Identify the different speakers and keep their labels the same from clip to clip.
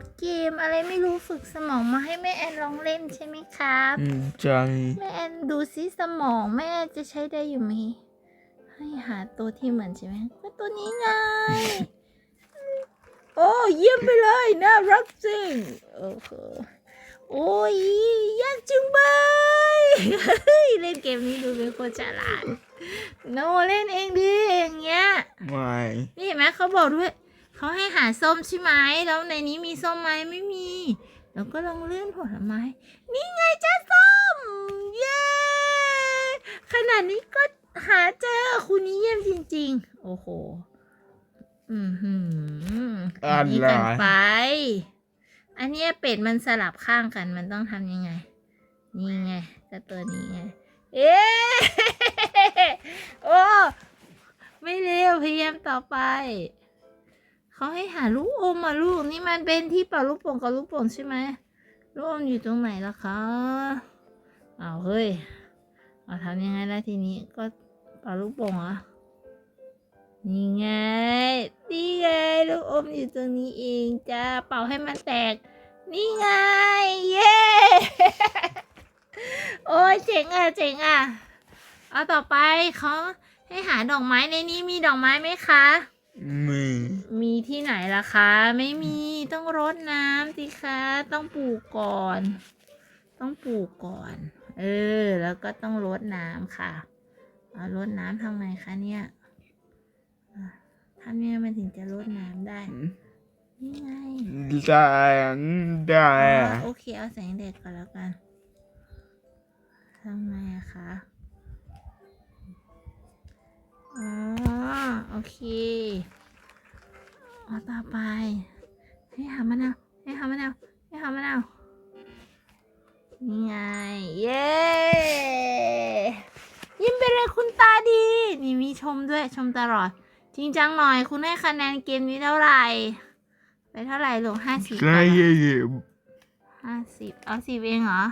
Speaker 1: ดเกมอะไรไม่รู้ฝึกสมองมาให้แม่แอนลองเล่นใช่ไหมครับ
Speaker 2: อืมใจ
Speaker 1: แม่แอนดูซิสมองแม่จะใช้ได้อยู่ไหมให้หาตัวที่เหมือนใช่ไหมก็ตัวนี้ไง โอ้เยี่ยมไปเลยน่ารักจริงโอ้โหโอ้ยยากจังไปเฮ้ยเล่นเกมนี้ดูเป็นคนฉลาดโนเล่นเองดิอย่างเงี้ย
Speaker 2: ไม่
Speaker 1: นี่เห็นไหมเขาบอกด้วย เขาให้หาส้มใช่ไหมแล้วในนี้มีส้มไหมไม่มี แล้วก็ลองเลื่อนผลไม้ นี่ไงจ้าส้ม เย้ขนาดนี้ก็หาเจอคุณนี่เยี่ยมจริง ๆ โอ้โห อืมหืม
Speaker 2: อะไร
Speaker 1: นี่กันไป อันเนี้ยเป็ดมันสลับข้างกันมันต้องทำยังไง นี่ไงก็ตัวนี้ไง เอ๊ะโอ้ ไม่เร็วพยายามต่อไป เขาให้หาลูกอมอะลูก นี่มันเป็นที่เป่าลูกโป่งกับลูกโป่งใช่ไหมลูกอมอยู่ตรงไหนล่ะคะอ้าเฮ้ยเอาทำยังไงล่ะทีนี้ก็เป่าลูกโป่งเหรอนี่ไงนี่ไงลูกอมอยู่ตรงนี้เองจ้าเป่าให้มันแตก นี่ไง เย้โอ้ยเจ๋งอะเจ๋งอะเอาต่อไปเขาให้หาดอกไม้ในนี้มีดอกไม้ไหมคะ
Speaker 2: มี
Speaker 1: มีที่ไหนล่ะคะ ไม่มีต้องรดน้ำสิคะ ต้องปลูกก่อน ต้องปลูกก่อน เออ แล้วก็ต้องรดน้ำค่ะเอารดน้ำทำไงคะเนี่ยอะทำยังไงมันถึงจะรดน้ำได้นี่ไง
Speaker 2: แสงแด
Speaker 1: อ๋อ
Speaker 2: ด
Speaker 1: โอเคเอาแสงแดดก่อนแล้วกันทำไงอะคะ อ๋อโอเคเอาต่อไปให้หามะนาวให้หามะนาวให้หามะนาวนี่ไง เย้ยิ้มไปเลยคุณตาดี นี่มีชมด้วยชมตลอด จริงจังหน่อย คุณให้คะแนนเกมนี้เท่าไหร่ ไปเท่าไหร่ลูกห้าสิบ
Speaker 2: ใช่ยิบ
Speaker 1: ห้าสิบเอาสิบเองเหรอ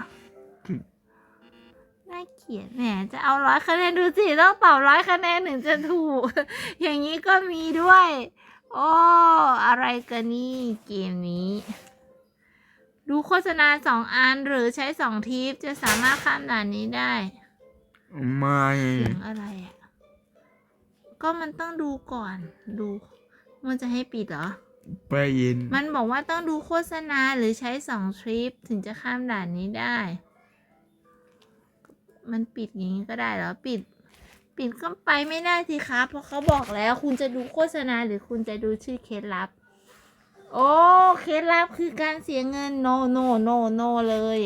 Speaker 1: น่าเกลียดแหมจะเอาร้อยคะแนนดูสิต้องตอบร้อยคะแนนถึงจะถูก อย่างนี้ก็มีด้วย โอ้อะไรกันนี่เกมนี้ ดูโฆษณาสองอันหรือใช้สองทิปจะสามารถข้ามด่านนี้ได้
Speaker 2: ไม่
Speaker 1: เสียงอะไรอะ ก็มันต้องดูก่อน ดู มันจะให้ปิดเหรอ
Speaker 2: ไปยิน
Speaker 1: มันบอกว่าต้องดูโฆษณาหรือใช้สองทริปถึงจะข้ามด่านนี้ได้ มันปิดอย่างนี้ก็ได้เหรอปิด ปิดก็ไปไม่ได้สิครับเพราะเขาบอกแล้ว คุณจะดูโฆษณาหรือคุณจะดูชื่อเคล็ดลับ โอ้เคล็ดลับคือการเสียเงินโนโนโนโนเลย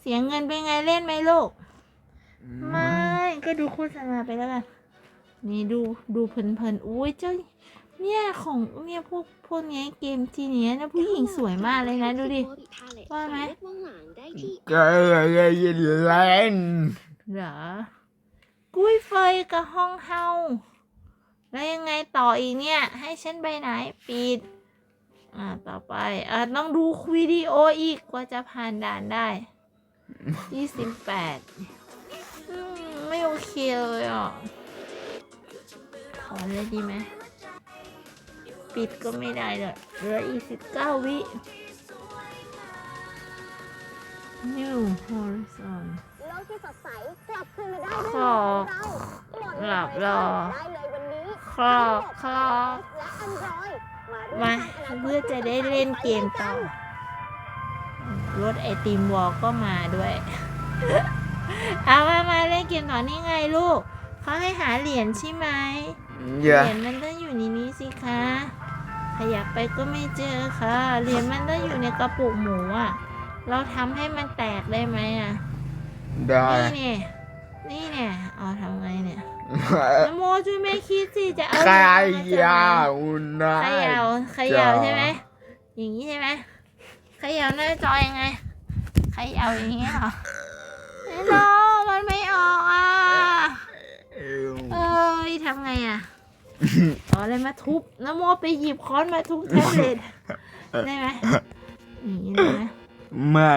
Speaker 1: เสียเงินเป็นไงเล่นไหมลูกไม่ก็ดูโฆษณาไปแล้วกันนี่ดูดูเพลินๆอุ้ยเจ้าเนี่ยของเนี่ยพวกพวกเนี้ยเกมทีเนี้ยนะผู้หญิงสวยมากเลยนะดูดิว่าไหม
Speaker 3: ว่างหางได้ที่
Speaker 2: ก็เลยยินเล่น
Speaker 1: เหรอ กุ้ยเฟยกับห้องเฮา แล้วยังไงต่ออีกเนี่ย ให้ฉันไปไหน ปิด อ่า ต่อไป อ่าต้องดูวิดีโออีกกว่าจะผ่านด่านได้ยี่สิบแปดไม่โอเคเลยอะ ขอเลยดีไหม ปิดก็ไม่ได้เลยเหลืออีกสิบเก้าวิ New Horizon
Speaker 3: ที่สดใสกลับคืนมาได้
Speaker 1: ข
Speaker 3: ด้วย
Speaker 1: อ
Speaker 3: เรา
Speaker 1: หลับรอ
Speaker 3: ได้เลยวันนี้
Speaker 1: คลอกคลอก
Speaker 3: และ Android
Speaker 1: มา
Speaker 3: ร่วม
Speaker 1: เพื่อจะได้เล่นเกมต่อรถไอติมวอลก็มาด้วยเอามามาเล่นเกมต่อนี่ไงลูกเขาให้หาเหรียญใช่ไหมเห
Speaker 2: อย่า
Speaker 1: รียญมันต้องอยู่ในนี้สิคะขยับไปก็ไม่เจอค่ะ เหรียญมันต้องอยู่ในกระปุกหมูอะ เราทำให้มันแตกได้ไหมอะ
Speaker 2: ได้
Speaker 1: นี่เนี่ยนี่เนี่ยเอาทำไงเนี่ยนโมช่วยแม่คิดสิจะเอา
Speaker 2: ใคร
Speaker 1: เหรีญ
Speaker 2: ยา
Speaker 1: มาจากไหน
Speaker 2: วนะ
Speaker 1: เขยาวขยาวใช่ไหมอย่างนี้ใช่ไหมเขยาวหน้าจอยังไงเขยาวอย่างนี้เหรอไม่รอมันไม่ออกอะเอ้ยทำไงอะเอาอะไรมาทุบนโมไปหยิบค้อนมาทุบแท็บเล็ตได้ไหมอย่างนี้ได้ไหม
Speaker 2: ไม่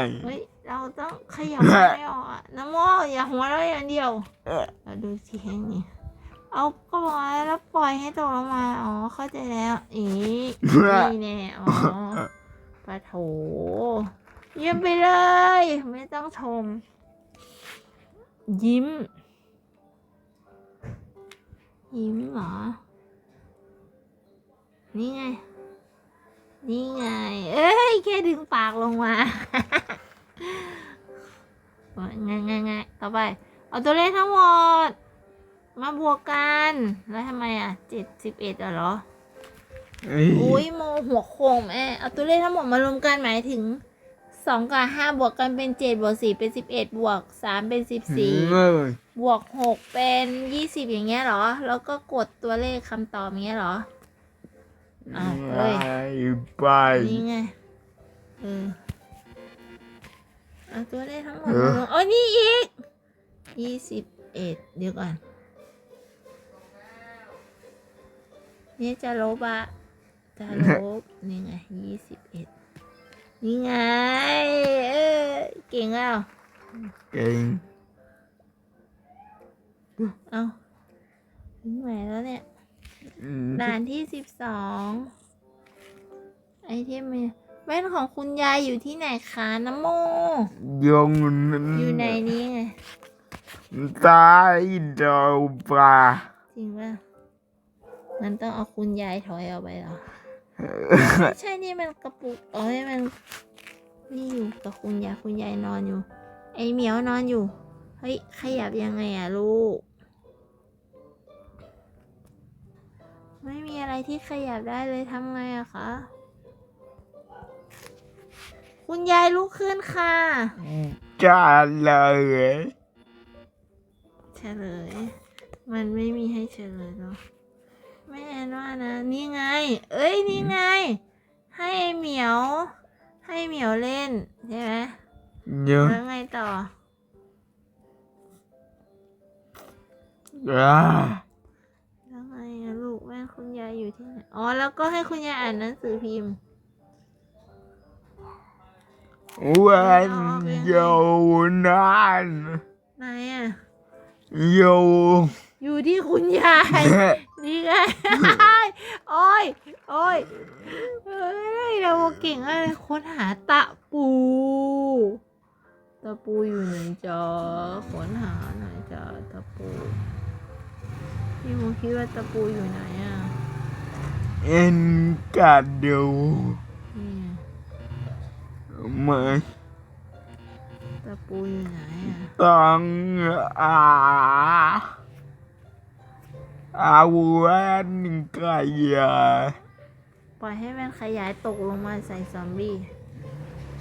Speaker 1: เฮ้ยเราต้องขยับมันไม่ออกอะนโมอย่าหัวเราะอย่างเดียวเราดูสิแค่นี้เอาก็บอกแล้วปล่อยให้ตกลงมาอ๋อเข้าใจแล้วอีนี่แน่อ๋อปะโถเยี่ยมไปเลย ไม่ต้องชม ยิ้ม ยิ้มเหรอ นี่ไง นี่ไง เอ้ย แค่ดึงปากลงมา ง่ายง่ายง่ายต่อไป เอาตัวเลขทั้งหมด มาบวกกัน แล้วทำไมอะเจ็ดสิบเอ็ดเหรอ
Speaker 2: เอ้ย
Speaker 1: อุ้ยโมหัวโค้งแม่เอาตัวเลขทั้งหมดมารวมกันหมายถึงสองกับห้าบวกกันเป็นเจ็ดบวกสี่เป็นสิบเอ็ดบวกสามเป็นสิบสี่
Speaker 2: เอ้ย
Speaker 1: บวกหกเป็นยี่สิบอย่างเงี้ยเหรอ แล้วก็กดตัวเลขคำตอบอย่างเงี้ยเหรออ้าวเอ้ย
Speaker 2: ไป
Speaker 1: นี่ไงเออ เอาตัวเลขทั้งหมด
Speaker 2: เออ
Speaker 1: มาลงอ๋อนี่อีกยี่สิบเอ็ดเดี๋ยวก่อน นี่จะลบอะจะลบ นี่ไงยี่สิบเอ็ดนี่ไง เออเก่งแล้ว
Speaker 2: เก่ง
Speaker 1: เอาถึงไหนแล้วเนี่ย
Speaker 2: อืม
Speaker 1: ด่านที่สิบสองไอเทมเนี่ย แว่นของคุณยายอยู่ที่ไหนคะน้ำโม
Speaker 2: ยง
Speaker 1: อยู่ในนี้ไง
Speaker 2: ตายดาวปลา
Speaker 1: จริงป่ะมันต้องเอาคุณยายถอยออกไปเหรอไม่ใช่นี่มันกระปุกอ๋อนี่มัน นี่อยู่กับคุณยายคุณยายนอนอยู่ ไอเหมียวนอนอยู่ เฮ้ยขยับยังไงอะลูก ไม่มีอะไรที่ขยับได้เลยทำไงอะคะ คุณยายลุกขึ้นค่ะ
Speaker 2: จ้าเลย
Speaker 1: เฉลย มันไม่มีให้เฉลยหรอกแม่แอนว่านะ นี่ไง เอ้ยนี่ไง ให้ไอ้เหมียว ให้เหมียวเล่นใช่ไหม
Speaker 2: เยอะ
Speaker 1: แล้วไงต่อ
Speaker 2: อ่า
Speaker 1: แล้วไงอะลูกแม่คุณยายอยู่ที่ไหนอ๋อแล้วก็ให้คุณยายอ่านหนังสือพิมพ์
Speaker 2: วันโยนาน
Speaker 1: ไหนอะ
Speaker 2: โย
Speaker 1: อยู่ที่คุณยาย นี่ไง โอ้ย โอ้ย เฮ้ย เราเก่งอะไรค้นหาตะปู ตะปูอยู่ไหนจ๊ะค้นหาหน่อยจ้ะตะปู พี่มูคิดว่าตะปูอยู่ไหนอะ
Speaker 2: เอ็นกัดดู
Speaker 1: นี่ไง
Speaker 2: มา
Speaker 1: ตะปูอยู่ไหนอะ
Speaker 2: ต้องอาอาวันกายา
Speaker 1: ปล่อยให้แว่นขยายตกลงมาใส่ซอมบี้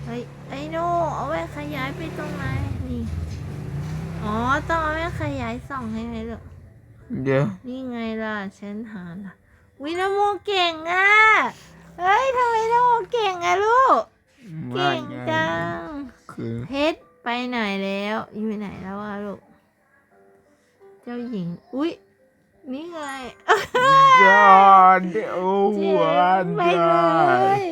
Speaker 1: เฮ้ยไอ้โน่เอาแว่นขยายไปตรงไหนนี่อ๋อต้องเอาแว่นขยายส่องให้ไหมลูก
Speaker 2: เดี๋ยว
Speaker 1: นี่ไงล่ะฉันหาล่ะวินาโมเก่งอะเฮ้ยทำไมนโม
Speaker 2: เก่งจั
Speaker 1: ง
Speaker 2: เ
Speaker 1: พชรไปไหนแล้ว อยู่ไหนแล้วอะลูก เจ้าหญิง อุ้ยนี่ไงจอดอ
Speaker 2: ้วนไปเลย